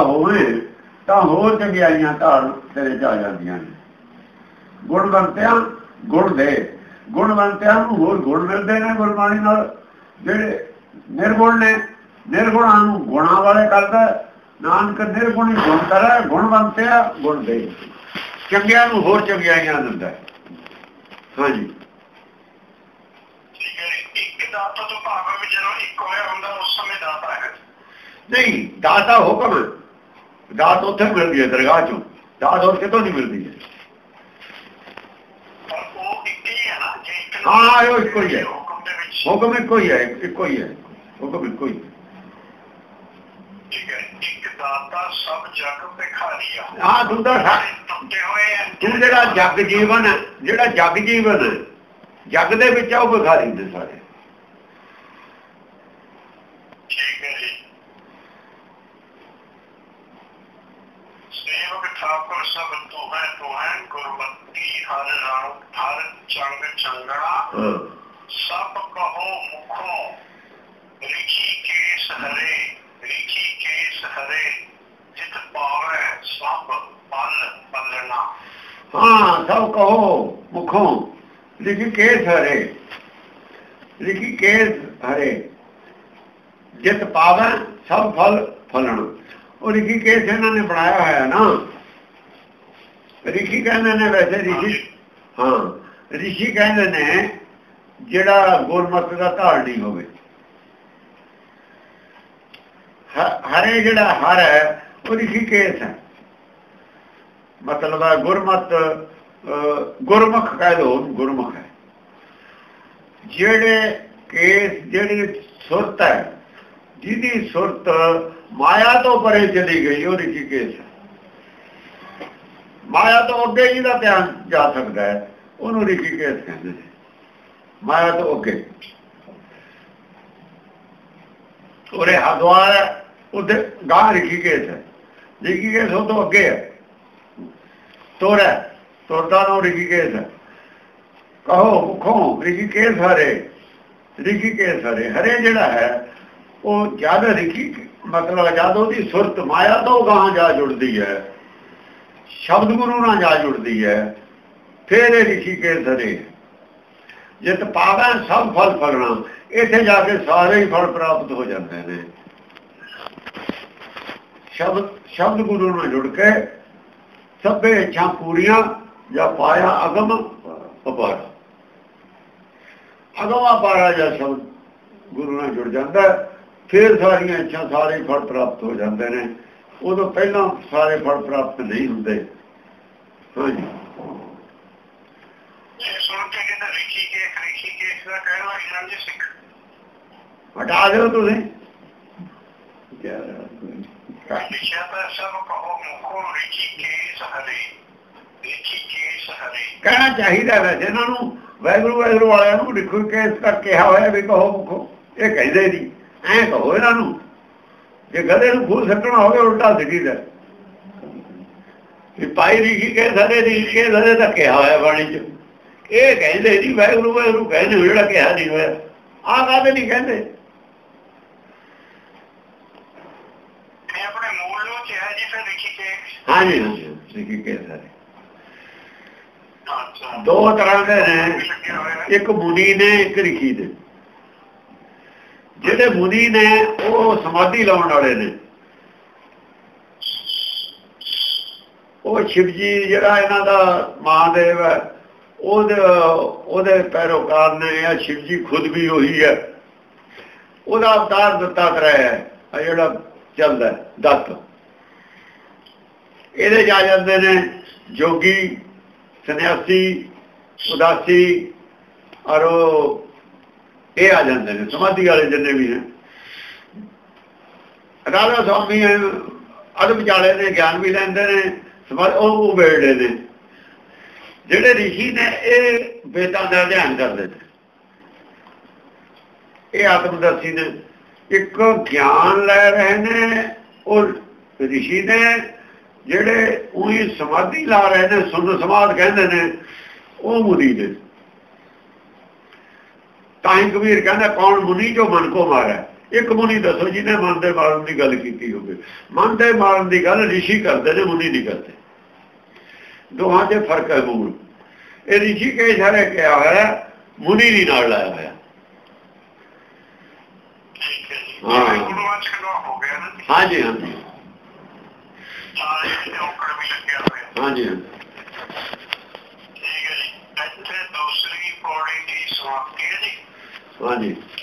ਹੋਵੇ ਤਾਂ ਹੋਰ ਚੰਗਿਆਈਆਂ ਧਾਰ ਤੇਰੇ ਚ ਆ ਜਾਂਦੀਆਂ ਨੇ। ਗੁਣਵੰਤਿਆਂ ਗੁਣ ਦੇ। ਗੁਣਵੰਤਿਆਂ ਨੂੰ ਹੋਰ ਗੁਣ ਮਿਲਦੇ ਨੇ ਗੁਰਬਾਣੀ ਨਾਲ ਜਿਹੜੇ ਨਿਰਗੁਣ ਨੇ। ਨਿਰਗੁਣਾਂ ਨੂੰ ਗੁਣਾਂ ਵਾਲੇ ਕਰਦਾ ਨਾਨਕ ਨਿਰਗੁਣੀ ਗੁਣ ਕਰੇ ਗੁਣਵੰਤਿਆ ਗੁਣ ਦੇ। ਚੰਗਿਆਂ ਨੂੰ ਹੋਰ ਚੰਗਿਆਈਆਂ ਦਿੰਦਾ। ਹਾਂਜੀ। ਇੱਕ ਦਾਤਾ ਤੋਂ ਭਾਵ ਜਦੋਂ ਇੱਕ ਹੋਇਆ ਹੁੰਦਾ ਉਸ ਸਮੇਂ ਦਾਤਾ ਹੈ। ਨਹੀਂ ਦਾਤਾ ਹੁਕਮ। ਦਾਤ ਉੱਥੇ ਮਿਲਦੀ ਹੈ ਦਰਗਾਹ ਚੋਂ। ਦਾਤ ਹੋਰ ਕਿਤੋਂ ਨਹੀਂ ਮਿਲਦੀ ਹੈ। ਹਾਂ, ਉਹ ਇੱਕੋ ਹੀ ਹੈ। ਹੁਕਮ ਇੱਕੋ ਹੀ ਹੈ ਇੱਕੋ ਹੀ ਹੈ। ਹੁਕਮ ਇੱਕੋ ਹੀ ਜਗ ਹਾਂ ਤੂੰ ਤਾਂ ਤੂੰ ਜਿਹੜਾ ਜਗ ਜੀਵਨ ਜਿਹੜਾ ਜਗ ਜੀਵਨ ਜਗ ਦੇ ਵਿੱਚ ਆ ਉਹ ਵਿਖਾਰੀ ਦੇ ਸਾਰੇ। ਠੀਕ ਹੈ। ਜੀ ਸੇਵਕ ਠਾਕੁਰ ਸਭ ਤੂੰ ਹੈ ਤੂੰ ਹੈ ਗੁਰਮਤੀ ਹਰ ਰਾਮ ਹਰ ਚੰਗ ਚੰਗੜਾ ਹਾਂ ਸਭ ਕਹੋ ਮੁਖੋਂ ਰਿਖੀ ਕੇਸ ਹਰੇ ਰਿਖੀ ਕੇਸ ਹਰੇ ਜਿਤ ਪਾਵੈ ਸਭ ਪਲ ਪਲਣਾ ਹਾਂ ਸਭ ਕਹੋ ਮੁਖੋਂ ਲਿਖੀ ਕੇਸ ਹਰੇ ਲਿਖੀ ਕੇਸ ਹਰੇ ਜਿਤ ਪਾਵੈ ਸਭ ਫਲ ਫਲਣ ਉਹ ਲਿਖੀ ਕੇਸ ਇਹਨਾਂ ਨੇ ਬਣਾਇਆ ਹੋਇਆ ਨਾ ਰਿਖੀ ਕਹਿੰਦੇ ਨੇ ਵੈਸੇ ਰਿਸ਼ੀ ਹਾਂ। ਰਿਸ਼ੀ ਕਹਿੰਦੇ ਨੇ ਜਿਹੜਾ ਗੁਰਮਤਿ ਦਾ ਧਾਰਨੀ ਹੋਵੇ। ਹਰੇ ਜਿਹੜਾ ਹਰ ਹੈ ਉਹ ਰਿਸ਼ੀ ਕੇਸ ਹੈ। ਮਤਲਬ ਹੈ ਗੁਰਮਤ ਗੁਰਮੁਖ ਕਹਿ ਲੋ ਗੁਰਮੁਖ ਹੈ। ਜਿਹੜੇ ਕੇਸ ਜਿਹੜੀ ਸੁਰਤ ਹੈ ਜਿਹਦੀ ਸੁਰਤ ਮਾਇਆ ਤੋਂ ਪਰੇ ਚਲੀ ਗਈ ਉਹ ਰਿਸ਼ੀ ਕੇਸ ਮਾਇਆ ਤੋਂ ਅੱਗੇ ਜਿਹਦਾ ਧਿਆਨ ਜਾ ਸਕਦਾ ਹੈ? ਉਹਨੂੰ ਰਿਸ਼ੀ ਕੇਸ ਕਹਿੰਦੇ ਨੇ। ਮਾਇਆ ਤੋਂ ਅੱਗੇ। ਉਹਰੇ ਹਦਵਾਰ ਹੈ, ਉਹਦੇ ਗਾਂ ਰਿਸ਼ੀ ਕੇਸ ਹੈ। ਰਿਸ਼ੀ ਉਹ ਤੋਂ ਅੱਗੇ ਹੈ। ਤੋਰਾ ਤੋਰਦਾ ਨੋ ਰਿਸ਼ੀਕੇਸ਼ ਹੈ। ਕਹੋ ਮੁਖੋਂ ਰਿਸ਼ੀਕੇਸ਼ ਹਰੇ ਰਿਸ਼ੀਕੇਸ਼ ਹਰੇ ਹਰੇ ਜਿਹੜਾ ਹੈ ਉਹ ਜਦ ਰਿਸ਼ੀ ਮਤਲਬ ਜਦ ਉਹਦੀ ਸੁਰਤ ਮਾਇਆ ਤੋਂ ਗਾਂ ਜਾ ਜੁੜਦੀ ਹੈ। ਸ਼ਬਦ ਗੁਰੂ ਨਾਲ ਜਾ ਜੁੜਦੀ ਹੈ ਫਿਰ ਇਹ ਰਿਸ਼ੀਕੇਸ਼ ਹਰੇ ਜਿਤ ਪਾਵੈ ਸਭ ਫਲ ਫਲਣਾ ਇੱਥੇ ਜਾ ਕੇ ਸਾਰੇ ਹੀ ਫਲ ਪ੍ਰਾਪਤ ਹੋ ਜਾਂਦੇ ਨੇ। ਸ਼ਬਦ ਸ਼ਬਦ ਗੁਰੂ ਨਾਲ ਜੁੜ ਕੇ ਸਭੇ ਇੱਛਾ ਪੂਰੀਆਂ ਜਾਂ ਪਾਇਆ ਅਗਮ ਅਪਾਰ। ਅਗਮ ਅਪਾਰਾ ਜਾਂ ਸ਼ਬਦ ਗੁਰੂ ਨਾਲ ਜੁੜ ਜਾਂਦਾ ਹੈ, ਫਿਰ ਸਾਰੀਆਂ ਇੱਛਾ ਸਾਰੇ ਫਲ ਪ੍ਰਾਪਤ ਹੋ ਜਾਂਦੇ ਨੇ। ਉਦੋਂ ਪਹਿਲਾਂ ਸਾਰੇ ਫਲ ਪ੍ਰਾਪਤ ਨਹੀਂ ਹੁੰਦੇ। ਹਾਂਜੀ ਕੇਸ ਹਟਾ ਦਿਓ ਤੁਸੀਂ। ਕੇਸ ਕੇਸ ਕਹਿਣਾ ਚਾਹੀਦਾ ਵੈਸੇ ਇਹਨਾਂ ਨੂੰ ਵੈਗਰੂ ਵੈਗਰੂ ਵਾਲਿਆਂ ਨੂੰ ਲਿਖੋ ਕੇ ਇਸ ਕਰ ਕਿਹਾ ਹੋਇਆ ਵੀ ਕਹੋ ਮੁਖੋ। ਇਹ ਕਹਿੰਦੇ ਨਹੀਂ। ਐਂ ਕਹੋ ਇਹਨਾਂ ਨੂੰ ਜੇ ਗਧੇ ਨੂੰ ਫੂਲ ਸੱਟਣਾ ਹੋਵੇ ਉਲਟਾ ਸਿੱਧੀਦਾ ਵੀ ਪਾਈ ਰਿਖੀ ਕੇ ਸਾਰੇ ਰਿਖੀ ਕੇ ਸਾਰੇ ਦਾ ਕਿਹਾ ਹੋਇਆ ਬਾਣੀ ਚ। ਇਹ ਕਹਿੰਦੇ ਨਹੀਂ ਵੈਗਰੂ ਵੈਗਰੂ ਕਹਿੰਦੇ ਜਿਹੜਾ ਕਿਹਾ ਨਹੀਂ ਹੋਇਆ। ਆਹ ਕਾਹਦੇ ਨਹੀਂ ਕਹਿੰਦੇ। ਇਹ ਆਪਣੇ ਮੂਲ ਨੂੰ ਕਿਹਾ ਜੀ ਫਿਰ ਰਿਖੀ ਕੇਸ ਹਾਂਜੀ ਹਾਂਜੀ ਰਿਖੀ ਕੇ ਸਾਰੇ ਦੋ ਤਰ੍ਹਾਂ ਦੇ ਨੇ। ਇੱਕ ਮੁਨੀ ਨੇ ਇੱਕ ਰਿਖੀ ਨੇ ਜਿਹੜੇ ਮੁਨੀ ਨੇ, ਉਹ ਸਮਾਧੀ ਲਾਉਣ ਵਾਲੇ ਨੇ। ਉਹ ਸ਼ਿਵ ਜੀ ਜਿਹੜਾ ਇਹਨਾਂ ਦਾ ਮਹਾਦੇਵ ਹੈ, ਉਹਦੇ ਉਹਦੇ ਪੈਰੋਕਾਰ ਨੇ ਆ ਸ਼ਿਵ ਜੀ ਖੁਦ ਵੀ ਉਹੀ ਹੈ। ਉਹਦਾ ਅਵਤਾਰ ਦਿੱਤਾ ਕਰਾਇਆ ਹੈ ਜਿਹੜਾ ਚੱਲਦਾ ਦੱਤ। ਇਹਦੇ 'ਚ ਆ ਜਾਂਦੇ ਨੇ ਜੋਗੀ, ਸੰਨਿਆਸੀ, ਉਦਾਸੀ, ਔਰ ਉਹ ਇਹ ਆ ਜਾਂਦੇ ਨੇ, ਸਮਾਧੀ ਵਾਲੇ ਜਿੰਨੇ ਵੀ ਨੇ। ਰਾਧਾ ਸਵਾਮੀ ਅਦਬ ਵਿਚਾਲੇ ਨੇ ਗਿਆਨ ਵੀ ਲੈਂਦੇ ਨੇ ਸਮਾ ਉਹ ਉਬੇੜਦੇ ਨੇ। ਜਿਹੜੇ ਰਿਸ਼ੀ ਨੇ, ਇਹ ਵੇਦਾਂ ਦਾ ਅਧਿਐਨ ਕਰਦੇ ਨੇ। ਇਹ ਆਤਮਦਰਸ਼ੀ ਨੇ। ਇੱਕ ਗਿਆਨ ਲੈ ਰਹੇ ਨੇ, ਉਹ ਰਿਸ਼ੀ ਨੇ, ਜਿਹੜੇ ਉਹੀ ਸਮਾਧੀ ਲਾ ਰਹੇ ਨੇ ਸੁਣ ਸਮਾਧ ਕਹਿੰਦੇ ਨੇ, ਉਹ ਮੁਰੀ ਨੇ। ਤਾਂ ਹੀ ਕਬੀਰ ਕਹਿੰਦਾ ਕੌਣ ਮੁਨੀ ਜੋ ਮਨ ਕੋ ਮਾਰੇ? ਇੱਕ ਮੁਨੀ ਦੱਸੋ ਜਿਹਨੇ ਮਨ ਦੇ ਮਾਰਨ ਦੀ ਗੱਲ ਕੀਤੀ ਹੋਵੇ। ਮਨ ਦੇ ਮਾਰਨ ਦੀ ਗੱਲ ਰਿਸ਼ੀ ਕਰਦੇ ਨੇ ਮੁਨੀ ਨਹੀਂ ਕਰਦੇ। ਦੋਹਾਂ 'ਚ ਫ਼ਰਕ ਹੈ ਮੂਲ। ਇਹ ਰਿਸ਼ੀ ਕੇ ਇਸ਼ਾਰੇ ਕਿਹਾ ਹੋਇਆ ਮੁਨੀ ਨਹੀਂ ਨਾਲ ਲਾਇਆ ਹੋਇਆ। ਹੈ। ਹਾਂਜੀ ਹਾਂਜੀ। ਹਾਂਜੀ ਹਾਂਜੀ। ਠੀਕ ਹੈ